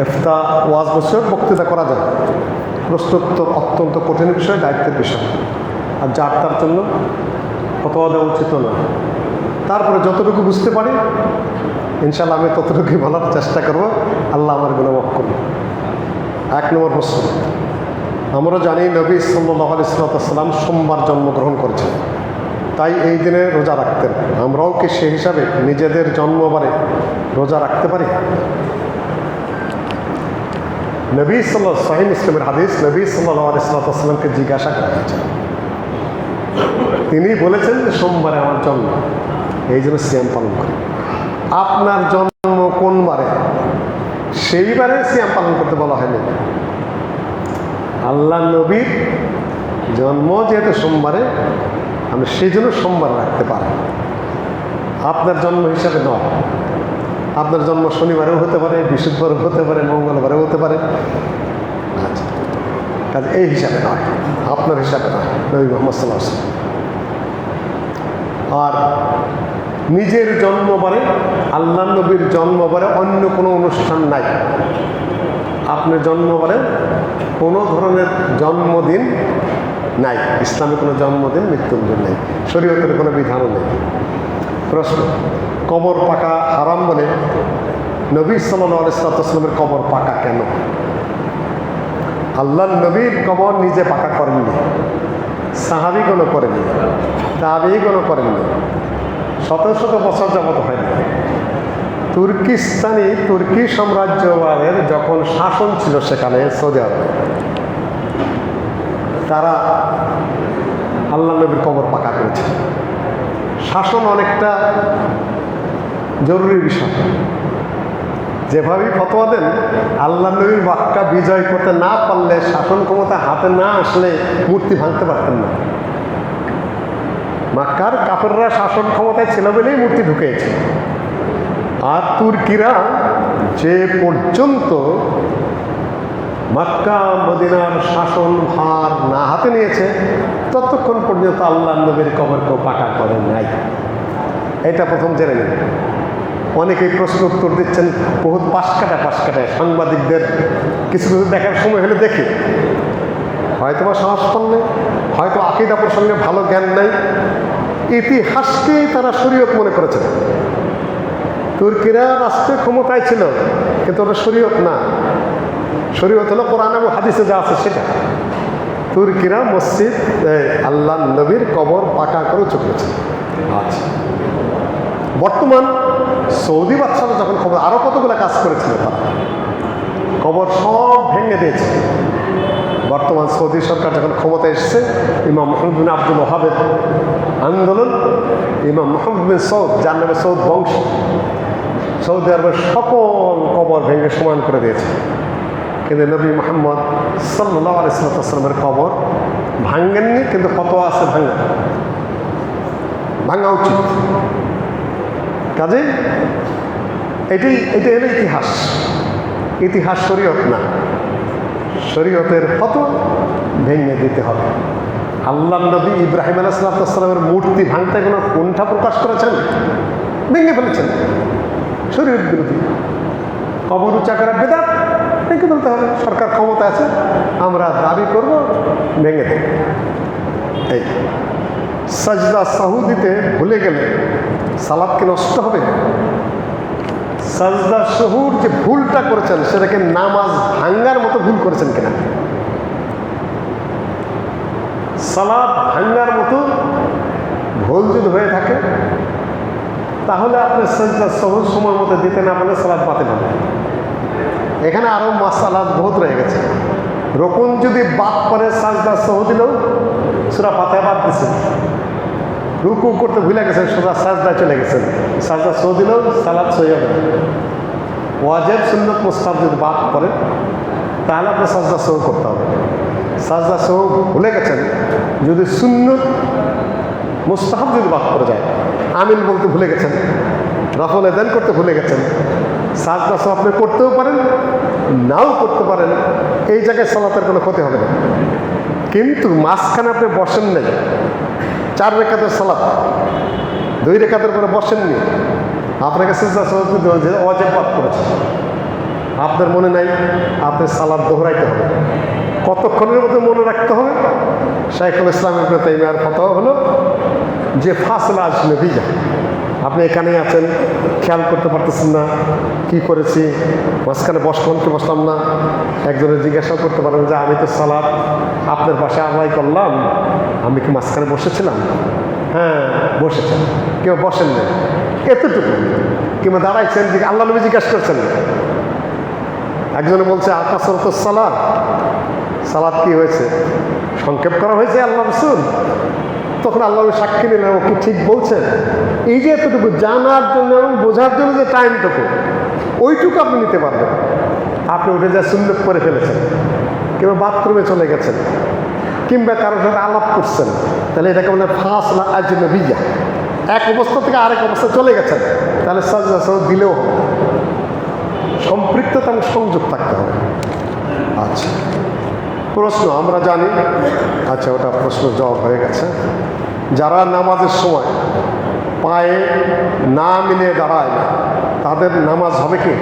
এফতা ওয়াজ বছর বক্তৃতা করা যায়। প্রশ্নোত্তর অত্যন্ত কঠিন বিষয়, দায়িত্বের বিষয়। আর যার তার জন্য ফতোয়া দেওয়া উচিত না। তারপরে যতটুকু বুঝতে পারি ইনশাল্লাহ আমি ততটুকুই বলার চেষ্টা করব। আল্লাহ আমার মাফ করব এক নম্বর প্রশ্ন। আমরা জানি নবী সাল্লাহ আলিয়াল্লাম সোমবার জন্মগ্রহণ করেছেন। তাই এই দিনে রোজা রাখতেন। আমরাও কি সে হিসাবে নিজেদের জন্মবারে রোজা রাখতে পারি? নবী সাল্লাহ সাহিম ইসলামের হাদিস, নবী সাল্লাহ জিজ্ঞাসা করা হয়েছে তিনি বলেছেন যে সোমবারে আমার জন্ম। এই জন্য সিয়াম পালন করি। আপনার জন্ম কোন বারে? সেইবারে সিয়াম পালন করতে বলা হয়নি। আল্লাহ নবীর জন্ম যেহেতু সোমবারে, আমি সেই জন্য সোমবার রাখতে পারি। আপনার জন্ম হিসাবে নয়। আপনার জন্ম শনিবারেও হতে পারে, বৃহস্পতিবারও হতে পারে, মঙ্গলবারেও হতে পারে। আচ্ছা কাজে এই হিসাবে নয়, আপনার হিসাবে নয়, নবী মোহাম্মদ সাল্লাহ আর নিজের জন্মবারে আল্লাহ নবীর জন্মবারে অন্য কোনো অনুষ্ঠান নাই। আপনার জন্মবারে কোনো ধরনের জন্মদিন নাই, ইসলামে কোনো জন্মদিন মৃত্যুদিন নেই, শরীয়তের কোনো বিধানও নেই। প্রশ্ন, কবর পাকা হারাম বলে নবী সাল্লাহ কবর পাকা কেন? আল্লাহ নবীর কবর নিজে পাকা করেননি, সাহাবিগণও করেনি তাবিগণও করেননি, শত শত বছর যাবত হয়নি। তুর্কিস্তানি তুর্কি সাম্রাজ্যবাদের যখন শাসন ছিল সেখানে সৌদি আরবে, তারা আল্লাহ নবীর কবর পাকা করেছে। শাসন অনেকটা জরুরি বিষয়। যেভাবেই ফতোয়া দেন, আল্লাহ নবীর বাক্কা বিজয় করতে না পারলে, শাসন ক্ষমতা হাতে না আসলে মূর্তি ভাঙতে পারতেন না। মাক্কার কাপড়রা শাসন ক্ষমতায় ছিল বলেই মূর্তি ঢুকেছে। আর তুর্কিরা যে পর্যন্ত মাক্কা, মদিনার শাসন ভার না হাতে নিয়েছে ততক্ষণ পর্যন্ত আল্লাহ নবীর কবর কেউ পাকা করে নাই। এটা প্রথম জেনে নিন। অনেকেই প্রশ্ন উত্তর দিচ্ছেন, বহুত পাশ কাটা পাশ কাটায় সাংবাদিকদের কিছু কিছু দেখার সময় হলে দেখি। হয়তো বা সংস্করণ নেই, হয়তো আকিদা প্রসঙ্গে ভালো জ্ঞান নাই। ইতিহাসকেই তারা শরীয়ত মনে করেছেন। তুর্কিরা রাষ্ট্রীয় ক্ষমতায় ছিল, কিন্তু ওটা শরীয়ত না। শরীয়ত হলো কোরআন এবং হাদিসে যা আছে সেটা। তুর্কিরা মসজিদ আল্লাহ নবীর কবর পাকা করে চুকিয়েছে আচ্ছা। বর্তমান সৌদি বাদশাহ যখন খবর আরও কতগুলো কাজ করেছিল তারা? কবর সব ভেঙে দিয়েছে। বর্তমান সৌদি সরকার যখন ক্ষমতায় এসছে ইমাম মোহাম্মদ বিন আব্দুল ওহাবের আন্দোলন ইমাম মোহাম্মদ বিন সৌদ যার নামে সৌদ বংশ সৌদি আরবের সকল কবর ভেঙে সমান করে দিয়েছে। কিন্তু নবী মোহাম্মদ সাল্লাহ আলিয়াল্লামের কবর ভাঙ্গেননি, কিন্তু কত আছে ভাঙ্গা। ভাঙা উচিত। কাজে এটি এটি হলো ইতিহাস। ইতিহাস শরীয়ত না। শরীয়তের কত ভেঙে দিতে হবে। আল্লাহ নবী ইব্রাহিম আলাইসালামের মূর্তি ভাঙতে কোনো কোনটা প্রকাশ করেছেন? ভেঙে ফেলেছেন। শরীয়ত বিরোধী। কবর উঁচা করা বেদাত। ভেঙে ফেলতে হবে, সরকার ক্ষমতা আছে, আমরা দাবি করব, ভেঙে দেব। এই সাজদা সাহু দিতে ভুলে গেলে সালাদ কি নষ্ট হবে? সাজদা শহুর যে ভুলটা করেছেন, সেটাকে নামাজ ভাঙ্গার মতো ভুল করেছেন কিনা? সালাদ ভাঙ্গার মতো ভুল যদি হয়ে থাকে, তাহলে আপনি সাজদা সহজ সময় মতো দিতে না পারলে সালাদ বাতিল হবে। এখানে আরও মাসালাদ বহুত রয়ে গেছে। রকুন যদি বাদ করে সাজদা সহ দিলেও সুরা পাতায় বাদ দিছে। রুকু করতে ভুলে গেছেন সোজা সাজদায় চলে গেছেন সাজদা সহ দিলেও সালাদ সহি হবে। ওয়াজেব, সুন্নত মুস্তাব যদি বাদ করেন তাহলে আপনার সাজদা সহ করতে হবে। সাজদা সহ ভুলে গেছেন, যদি সুন্নত, মুস্তাহাব যদি বাদ করে যায়, আমিন বলতে ভুলে গেছেন, রফল এদান করতে ভুলে গেছেন সাজদা সহ আপনি করতেও পারেন, নাও করতে পারেন, এই জায়গায় সালাতের কোনো ক্ষতি হবে না। কিন্তু মাঝখানে আপনি বসেন নাই, চার রেখাতের সালাত দুই রেখাতের করে বসেননি আপনাকে সিজদা সহজ অজেব বাদ করেছে। আপনার মনে নাই আপনি সালাদ দোহরাইতে হবে। কতক্ষণের মধ্যে মনে রাখতে হবে? শাইখুল ইসলামের তাইমিয়ার কথা হলো, যে ফাসলা আসলে ভিজা আপনি এখানেই আছেন, খেয়াল করতে পারতেছেন না, কি করেছি? মাঝখানে বসলাম কি বসলাম না। একজনের জিজ্ঞাসা করতে পারেন যে, আমি তো সালাদ আপনার পাশে আদায় করলাম। আমি কি মাঝখানে বসেছিলাম? হ্যাঁ বসেছেন। কেউ বসেন না এতটুকু। কিংবা দাঁড়াইছেন, যে আল্লাহ নবী জিজ্ঞাসা করছেন। একজনে বলছে আকাশর তো সালাদ সালাদ কি হয়েছে? সংক্ষেপ করা হয়েছে আল্লাহ রসুল? তখন আল্লাহ সাক্ষী নিলেন ও ঠিক বলছেন? এই যে এতটুকু জানার জন্য এবং বোঝার জন্য যে টাইমটুকু, ওইটুকু আপনি নিতে পারবেন। আপনি উঠে যা সুন্দর করে ফেলেছেন, কিংবা বাথরুমে চলে গেছেন, কিংবা কারোর সাথে আলাপ করছেন, তাহলে এটাকে বলে ফাঁস না আজন্য ভিজা এক অবস্থা থেকে আরেক অবস্থা চলে গেছেন, তাহলে সাজা সহ দিলেও সম্পৃক্ততা সংযোগ থাকতে হবে। আচ্ছা। প্রশ্ন, আমরা জানি। আচ্ছা ওটা প্রশ্ন জবাব হয়ে গেছে। যারা নামাজের সময় পায়ে না মিলে দাঁড়ায় না তাদের নামাজ হবে কি?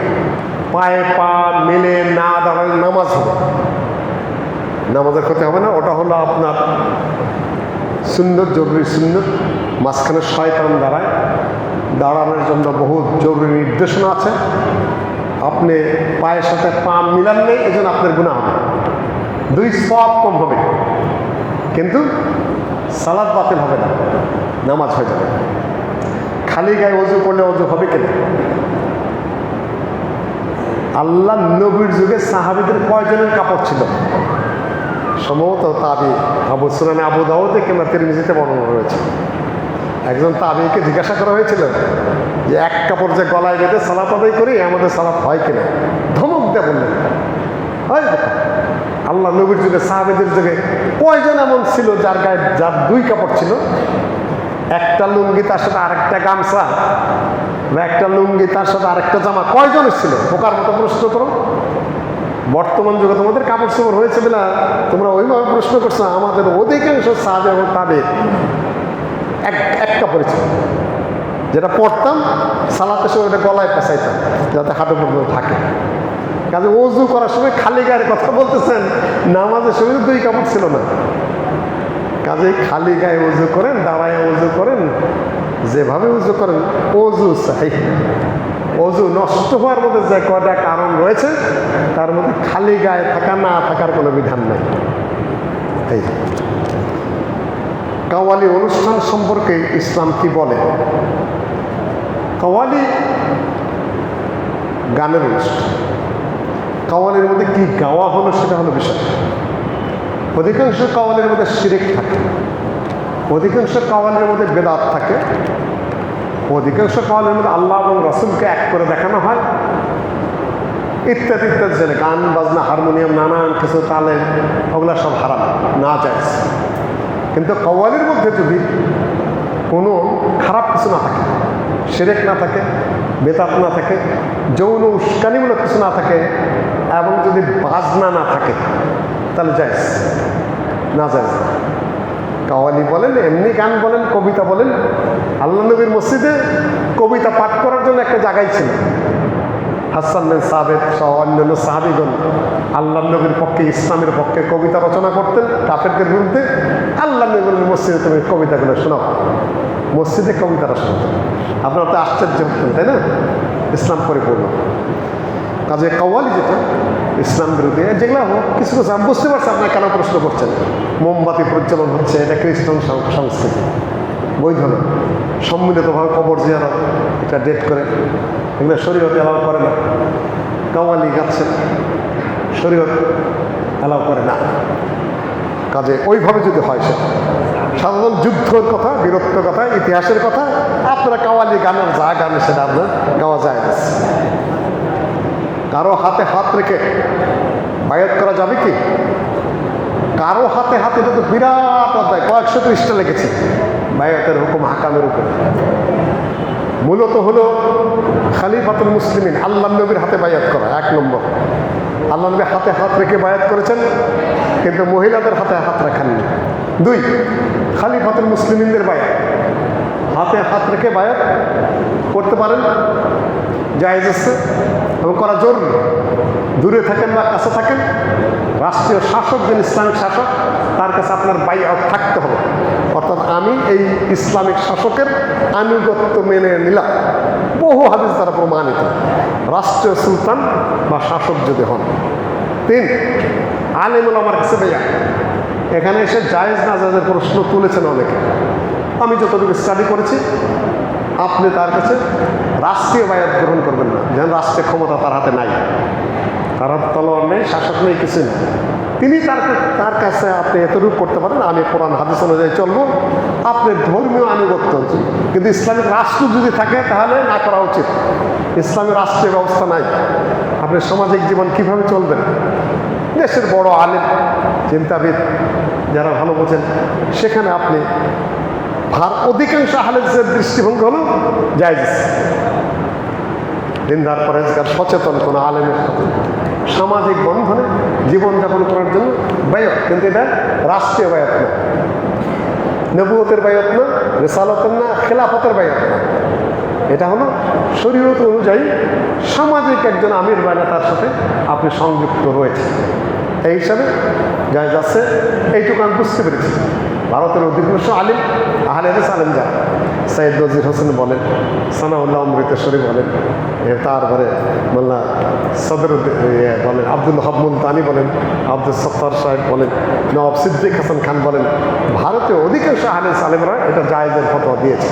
পায়ে পা মেলে না দাঁড়ালে নামাজ হবে। নামাজের ক্ষতি হবে না, ওটা হলো আপনার সুন্দর জরুরি সুন্দর মাঝখানে শয়তান দাঁড়ায়। দাঁড়ানোর জন্য বহু জরুরি নির্দেশনা আছে। আপনি পায়ের সাথে পা মিলান নেই এই জন্য আপনার গুণা হবে। দুই সব কম হবে কিন্তু সালাদ বাতিল হবে না, নামাজ হয়ে যাবে। খালি গায়ে অজু করলে অজু হবে কেন? আল্লাহ নবীর যুগে সাহাবিদের কয়জনের কাপড় ছিল? সম্ভবত তাবি, আবু সুরানে আবু দাউদে কিংবা তিরমিজিতে বর্ণনা রয়েছে। একজন তাবিকে জিজ্ঞাসা করা হয়েছিল যে, এক কাপড় যে গলায় বেঁধে সালাত আদায় করি আমাদের সালাত হয় কিনা? ধমক দিয়ে বললেন আল্লাহ নবীর যুগে, সাহাবেদের যুগে কয়জন এমন ছিল যার গায়ে, যার দুই কাপড় ছিল? একটা লুঙ্গি, তার সাথে আরেকটা গামছা বা একটা লুঙ্গি, তার সাথে আরেকটা জামা। কয়জনের ছিল? পোকার মতো প্রশ্ন করো। বর্তমান যুগে তোমাদের কাপড় চোপড় হয়েছে না তোমরা ওইভাবে প্রশ্ন করছ, আমাদের অধিকাংশ সাহাবে এবং তাদের এক এক কাপড়ে ছিল। যেটা পড়তাম সালাতের সময় ওটা গলায় পেঁচাইতাম, যাতে হাঁটু পর্যন্ত থাকে। কাজে অজু করার সময় খালি গায়ের কথা বলতেছেন। নামাজের সময় দুই কাপড় ছিল না। কাজে খালি গায়ে উজু করেন, দাঁড়ায় উজু করেন, যেভাবে উজু করেন অজু চাই অজু নষ্ট হওয়ার মধ্যে যে কয়টা কারণ রয়েছে, তার মধ্যে খালি গায়ে থাকা না থাকার কোনো বিধান নেই। এই কাওয়ালি অনুষ্ঠান সম্পর্কে ইসলাম কি বলে? কাওয়ালি গানের অনুষ্ঠান। কাওয়ালির মধ্যে কি গাওয়া হলো সেটা হলো বিষয়। অধিকাংশ কাওয়ালের মধ্যে সিরেক থাকে, অধিকাংশ কাওয়ালের মধ্যে বেদাত থাকে, অধিকাংশ কাওয়ালের মধ্যে আল্লাহ এবং রসুলকে এক করে দেখানো হয়। ইত্যাদি ইত্যাদি ছেলে গান, বাজনা, হারমোনিয়াম, নানান কিছু তালে ওগুলা সব হারাম, না যায় কিন্তু কওয়ালির মধ্যে যদি কোনো খারাপ কিছু না থাকে সেরেক না থাকে বেতাত না থাকে, যৌন উস্কানিমূলক কিছু না থাকে এবং যদি বাজনা না থাকে, তাহলে যাইস না যাইস কাওয়ালি বলেন, এমনি গান বলেন, কবিতা বলেন। আল্লাহ নবীর মসজিদে কবিতা পাঠ করার জন্য একটা জায়গায় ছিল। হাসান সাবেদ সহ অন্যান্য সাহাবিগণ আল্লাহ নবীর পক্ষে, ইসলামের পক্ষে কবিতা রচনা করতেন কাফেরদের বিরুদ্ধে আল্লাহ নবীর মসজিদে তুমি কবিতাগুলো শোনাও। মসজিদে কবিতাটা শোনাতেন আপনারা তো আশ্চর্য হতেন, তাই না? ইসলাম পরিপূর্ণ। কাজে কওয়ালি যেটা ইসলাম বিরোধী যেগুলো কিছু কিছু আমি বুঝতে পারছি আপনার কেন প্রশ্ন করছেন। মোমবাতি প্রজ্বলন হচ্ছে, এটা খ্রিস্টান সংস্কৃতি। বৈধ না। সম্মিলিতভাবে কবর জিয়ারত, এটা ডেট করে। এগুলো শরীয়ত অ্যালাউ করে না। কাওয়ালি গাচ্ছে শরীয়ত অ্যালাউ করে না। কাজে ওইভাবে যদি হয় সে। সাধারণ যুদ্ধের কথা বীরত্ব কথা, ইতিহাসের কথা, আপনারা কাওয়ালি গানের যা গান, সেটা আপনার গাওয়া যায় কারও হাতে হাত রেখে বায়াত করা যাবে কি? কারও হাতে হাতে, এটা তো বিরাট অধ্যায়, কয়েকশো পৃষ্ঠা লেগেছে বায়াতের হুকুম, হাকামের উপর মূলত হলো খালিফাতুল মুসলিমিন, আল্লাহ নবীর হাতে বায়াত করা, এক নম্বর। আল্লাহ নবী হাতে হাত রেখে বায়াত করেছেন, কিন্তু মহিলাদের হাতে হাত রাখেননি। দুই, খালিফাতুল মুসলিমিনদের বায়াত। হাতে হাত রেখে বায়াত করতে পারেন জায়েজ আছে। এবং করা জরুরি। দূরে থাকেন বা কাছে থাকেন, রাষ্ট্রীয় শাসক, যিনি ইসলামিক শাসক, তার কাছে আপনার বাই থাকতে হবে। অর্থাৎ আমি এই ইসলামিক শাসকের আনুগত্য মেনে নিলাম। বহু হাদিস দ্বারা প্রমাণিত। রাষ্ট্রীয় সুলতান বা শাসক যদি হন। তিন আলিমুল আমার কাছে ভাইয়া, এখানে এসে জায়েজ না জায়েজের প্রশ্ন তুলেছেন অনেকে। আমি যতটুকু স্টাডি করেছি আপনি তার কাছে রাষ্ট্রীয় বায়াত গ্রহণ করবেন না। যেন রাষ্ট্রীয় ক্ষমতা তার হাতে নাই। তার হাতে তলোয়ার নেই, শাসক নেই, কিছু নেই। তিনি তার তার কাছে আপনি এতটুকু করতে পারেন, আমি কোরআন, হাদিস অনুযায়ী চলবো। আপনি ধর্মীয় আনুগত্য কিন্তু ইসলামিক রাষ্ট্র যদি থাকে, তাহলে না করা উচিত। ইসলামী রাষ্ট্রীয় ব্যবস্থা নাই। আপনি সামাজিক জীবন কীভাবে চলবেন? দেশের বড় আলেম, চিন্তাবিদ, যারা ভালো বোঝেন, সেখানে আপনি ভার অধিকাংশ আহলেদের দৃষ্টিভঙ্গি হলো জায়জ। দিনদার পরেজগার সচেতন কোনো আলেমের সামাজিক বন্ধনে জীবনযাপন করার জন্য বায়ত, কিন্তু এটা রাষ্ট্রীয় বায়ত না। নবুয়তের বায়ত না, রেসালতের না, খেলাফতের বায়ত না। এটা হলো শরীয়ত অনুযায়ী সামাজিক একজন আমির বা নেতার সাথে আপনি সংযুক্ত রয়েছে এই হিসাবে যাই যাচ্ছে এইটুকু আমি বুঝতে পেরেছি। ভারতের অধিকাংশ আলিম আহলে হাদিস আলেম যারা। সৈয়দ নজির হোসেন বলেন সানাউল্লাহ অমৃতেশ্বরী বলেন তারপরে মোল্লা সদর বলেন আব্দুল হাবমুল তানি বলেন আব্দুল সত্তার সাহেব বলেন নবাব সিদ্দিক হাসান খান বলেন ভারতীয় অধিকাংশ আহলে সালেমরা এটা জায়েজের ফতোয়া দিয়েছে।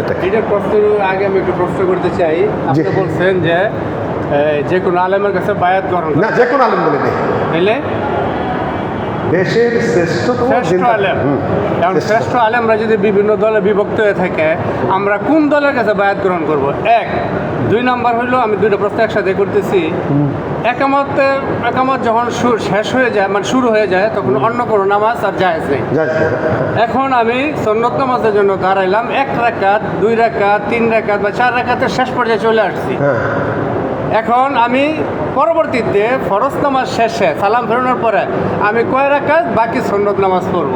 এটা এটার প্রশ্নের আগে আমি একটু প্রশ্ন করতে চাই। আপনি। বলছেন যে যে কোনো আলেমের কাছে বায়াত গ্রহণ না যে কোনো আলেম বলে নেই তাইলে দেশের শ্রেষ্ঠতম শ্রেষ্ঠ আলেম। এখন শ্রেষ্ঠ। আলেমরা যদি বিভিন্ন দলে বিভক্ত হয়ে থাকে আমরা কোন দলের কাছে বায়াত গ্রহণ করব? এক দুই নাম্বার হইল আমি দুইটা প্রশ্ন একসাথে করতেছি। একামতে একামত যখন শেষ হয়ে যায় মানে শুরু হয়ে যায় তখন অন্য কোনো নামাজ আর জায়েজ নেই। এখন আমি সন্নত নামাজের জন্য দাঁড়াইলাম এক রাকাত দুই রাকাত তিন রাকাত বা চার রাকাতের শেষ পর্যায়ে চলে আসছি। হ্যাঁ। এখন আমি পরবর্তীতে ফরজ নামাজ শেষে সালাম ফেরানোর পরে আমি কয় রাকাত? বাকি সন্নত নামাজ পড়ব।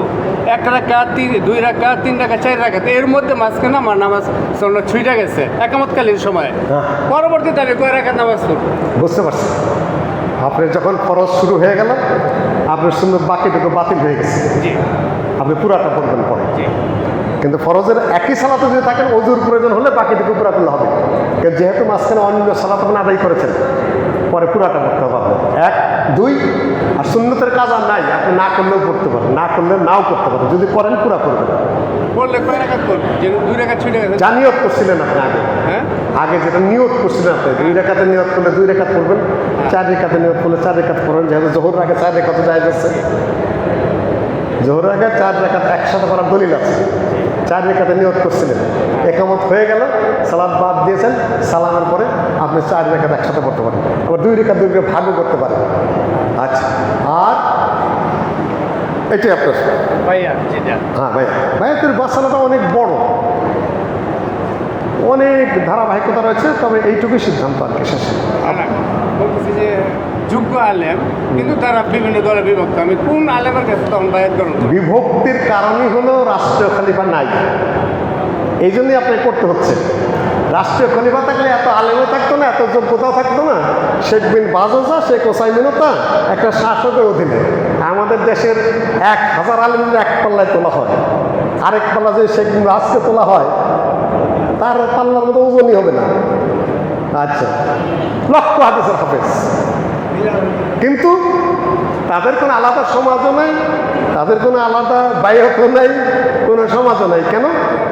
এক রাকাত তিন দুই রাকাত তিন রাকাত চার রাকাত এর মধ্যে মাঝখানে আমার নামাজ সন্নত ছুটে গেছে একামতকালীন সময়ে। পরবর্তীতে আমি কয় রাকাত নামাজ পড়ব? বুঝতে পারছি। আপনি যখন ফরজ শুরু হয়ে গেল আপনার সুন্দর বাকিটুকু বাতিল হয়ে গেছে। জি। আপনি পুরাটা পড়বেন পরে। কিন্তু ফরজের একই সালাতে যদি থাকেন অজুর প্রয়োজন হলে বাকিটুকু পুরা করলে হবে। যেহেতু মাঝখানে অন্য সালাত আপনি আদায় করেছেন পরে পুরাটা করতে হবে এক দুই আর সুন্নতের কাজ আর নাই আপনি না করলেও করতে পারেন না করলে নাও করতে পারেন। যদি করেন পুরা করবেন। যে দুই রাকাত ছুটে যা নিয়ত করছিলেন আপনি আগে। হ্যাঁ? আগে যেটা নিয়ত করছিলেন আপনি দুই রেখাতে নিয়ত করলে দুই রেখাত করবেন চার রেখাতে নিয়ত করলে চার রেখাত করবেন। যেহেতু জোহর আগে চার রেখাত যায় যাচ্ছে জোহর আগে চার রেখাত একসাথে করার দলিল আছে। চার রেখাতে নিয়ত করছিলেন। একামত হয়ে গেল সালাদ বাদ দিয়েছেন সালামের পরে আপনি চার রেখাত একসাথে পড়তে পারেন। আবার দুই রেখা দুই রেখা ভাগও করতে পারেন। আচ্ছা আর এটাই আপনার। ভাইয়া হ্যাঁ ভাই ভাইয়াতের মশালাটা অনেক বড়। অনেক ধারাবাহিকতা রয়েছে তবে এইটুকুই সিদ্ধান্ত আর কি শেষে। বলতেছি যে যোগ্য আলেম, কিন্তু তারা বিভিন্ন দলে বিভক্ত। আমি কোন আলেমের কাছে তখন বায়াত গ্রহণ বিভক্তির কারণই হলো রাষ্ট্রীয় খলিফা নাই। এই জন্যই আপনাকে করতে হচ্ছে। রাষ্ট্রীয় খলিফা থাকলে এত আলেমও থাকতো না, এত যোগ্যতাও থাকতো না। শেখ বিন বাজোজা শেখ ওসাইমিনও একটা শাসকের অধীনে। আমাদের দেশের এক হাজার আলেমদের এক পাল্লায় তোলা হয়। আরেক পাল্লা যদি শেখ বিন রাজকে তোলা হয়, তার পাল্লার মতো ওজনই হবে না। আচ্ছা। লক্ষ হাদিসের হাফেজ। কিন্তু তাদের কোনো আলাদা সমাজও নাই তাদের কোনো আলাদা বায়কও নাই কোনো সমাজও নাই। কেন?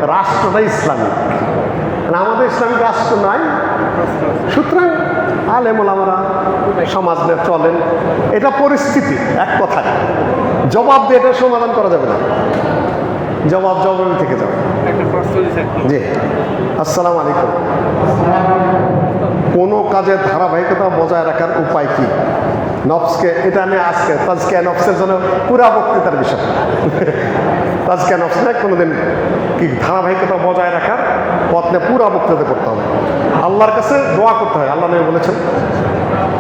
রাষ্ট্রটা ইসলামিক। আর আমাদের ইসলামিক রাষ্ট্র নাই। সুতরাং আলেমুল আমরা সমাজ নিয়ে চলেন। এটা পরিস্থিতি এক কথায়। জবাব দিয়ে এটা সমাধান করা যাবে না। জবাব জবাব থেকে যাবে। জি। আসসালামু আলাইকুম। কোনো কাজের ধারাবাহিকতা বজায় রাখার উপায় কি? নফসকে, এটা নিয়ে আজকে, তাজকে নফসের জন্য পুরা বক্তৃতার বিষয়। তাজকে নফস নিয়ে কোনোদিন কি ধারাবাহিকতা বজায় রাখার পথ নিয়ে পুরা বক্তৃতা করতে হবে। আল্লাহর কাছে দোয়া করতে হয়। আল্লাহ নবী বলেছেন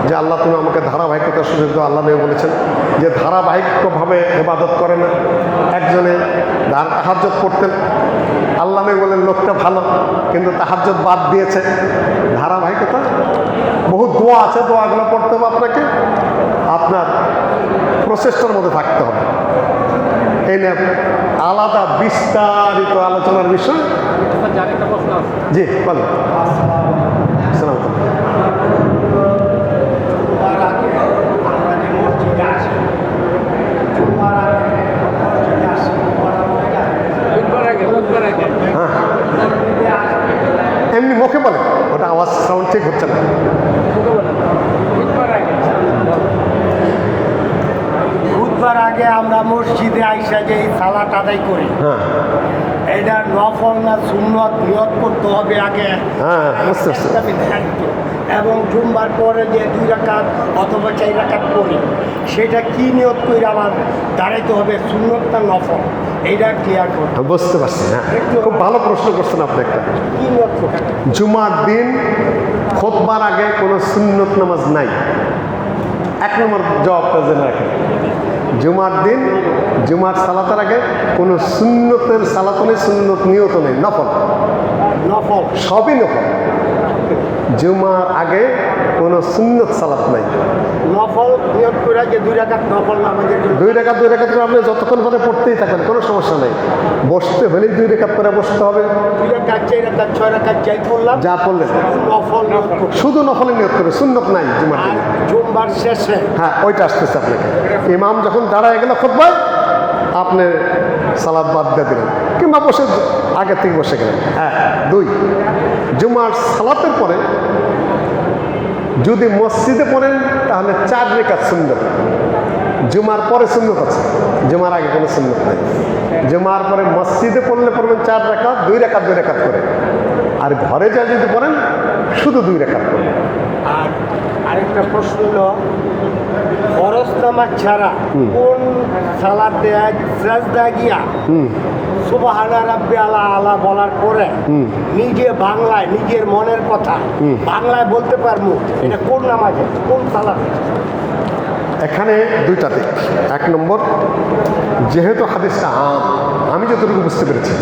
যে, আল্লাহ, তুমি আমাকে ধারাবাহিকতার সুযোগ দাও। আল্লাহ নবী বলেছেন যে, ধারাবাহিকভাবে ইবাদত করে না। একজনে তাহাজ্জত করতেন। আল্লাহ নবী বলেন, লোকটা ভালো, কিন্তু তাহাজ্জত বাদ দিয়েছে। ধারাবাহিকতা। বহু দোয়া আছে, দোয়াগুলো পড়তে হবে আপনাকে। আপনার প্রচেষ্টার মধ্যে থাকতে হবে। এই নিয়ে আলাদা বিস্তারিত আলোচনার বিষয়। জি বলো আদায় করি। হ্যাঁ। এটা নফল না সুন্নত নিয়ত করতে হবে আগে। হ্যাঁ, বুঝতে পারছি। এবং জুম্বার পরে যে দুই রাকাত অথবা চার রাকাত করি সেটা কি নিয়ত করে আমার দাঁড়াইতে হবে? সুন্নত না নফল? এইটা ক্লিয়ার করতে আমি বুঝতে পারছি হ্যাঁ। খুব ভালো প্রশ্ন করছেন আপনি একটা। কি নিয়ত জুমার দিন খোদবার আগে কোনো সুন্নত নামাজ নাই। এক নম্বর জবাবটা জেনে রাখেন। জুমার দিন জুমার সালাতের আগে কোনো সুন্নতের সালাত নেই সুন্নত নিয়ত নেই নফল। নফল। সবই নফল। জুমার আগে কোনো সুন্নত সালাত নাই। নফল নিয়ত করে যে দুই রাকাত নফল নামাজের দুই রেখা দুই রেখা করে আপনি যতক্ষণ পরে পড়তেই থাকেন কোনো সমস্যা নেই। বসতে হলেই দুই রেখা করে বসতে হবে। দুই চার রাকাত ছয় রাকাত যাই করলাম যা পড়লেন নফল শুধু নফলে নিয়োগ করে সুন্নত নাই জুমার দিনে। জুম্বার শেষে হ্যাঁ ওইটা আসতেছে আপনাকে। ইমাম যখন দাঁড়ায় গেল খুববার আপনি সালাদ বাদ দিয়ে দিলেন। কিংবা বসে আগে থেকে বসে গেলেন। হ্যাঁ দুই। জুমার সালাতের পরে যদি মসজিদে পড়েন, তাহলে চার রেখাত সুন্দর জুমার পরে সুন্নত আছে, জুমার আগে কোনো সুন্নত নাই। জুমার পরে মসজিদে পড়লে পড়বেন চার রেখা দুই রেখা দুই রেখাত করে। আর ঘরে যা যদি পড়েন, শুধু দুই রেখাত করবেন আর আরেকটা প্রশ্ন হলো ফরজ নামাজ ছাড়া কোন সালাতে সাজদা গিয়া সুবাহানা রাব্বি আলা আলা বলার পরে নিজে বাংলায় নিজের মনের কথা বাংলায় বলতে পারব এটা কোন নামাজে কোন সালাতে? এখানে দুইটা দিক। এক নম্বর যেহেতু হাদিসটা আম আমি যতটুকু বুঝতে পেরেছি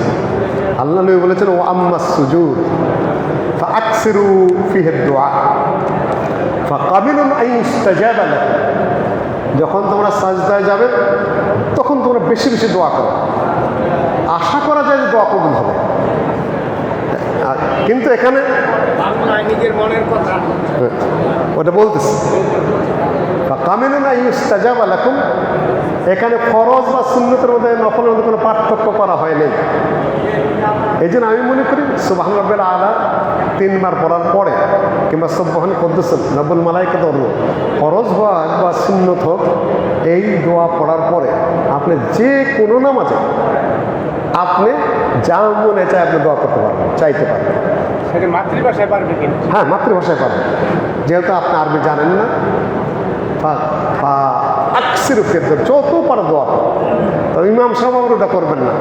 আল্লাহ নবী বলেছেন ও আম্মা সুজুদ আকসিরু ফিহে দোয়া। ফাকাবিলুন আইন যখন তোমরা সাজদায় যাবে তখন তোমরা বেশি বেশি দোয়া করো। আশা করা যায় যে দোয়া কবুল হবে। কিন্তু এখানে ওটা বলতেছি। কামিনুনা ইউস্তাজাব এখানে ফরজ বা সুন্নতের মধ্যে নকলের মধ্যে কোনো পার্থক্য করা হয়নি এই জন্য আমি মনে করি সুবাহ রব্বের আলা তিনবার পড়ার পরে কিংবা সব্বাহান কদ্দুসন নব্বুল মালাইকে ধরব ফরজ হোক বা সুন্নত হোক এই দোয়া পড়ার পরে আপনি যে কোনো নামাজে আপনি যা মনে চায় আপনি দোয়া করতে পারবেন চাইতে পারবেন। মাতৃভাষায় পারবে হ্যাঁ মাতৃভাষায় পাবেন যেহেতু আপনি আরবি জানেন না আকসির যত পারে দোয়া তবে ইমাম সাহেব ওটা করবেন না।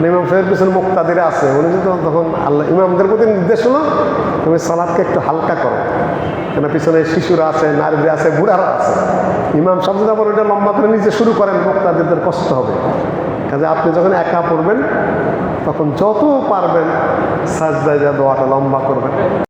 ইমাম সাহেবের পিছনে মুক্তাদের আছে। উনি যদি তখন আল্লাহ ইমামদের প্রতি নির্দেশ হলো তুমি সালাদকে একটু হালকা করো। কেন পিছনে শিশুরা আছে, নারীরা আছে, বুড়ারা আছে। ইমাম সাহেব যদি ওইটা লম্বা করে নিজে শুরু করেন মুক্তাদিদের কষ্ট হবে। কাজে আপনি যখন একা পড়বেন, তখন যত পারবেন সাজদায় যা দোয়াটা লম্বা করবেন।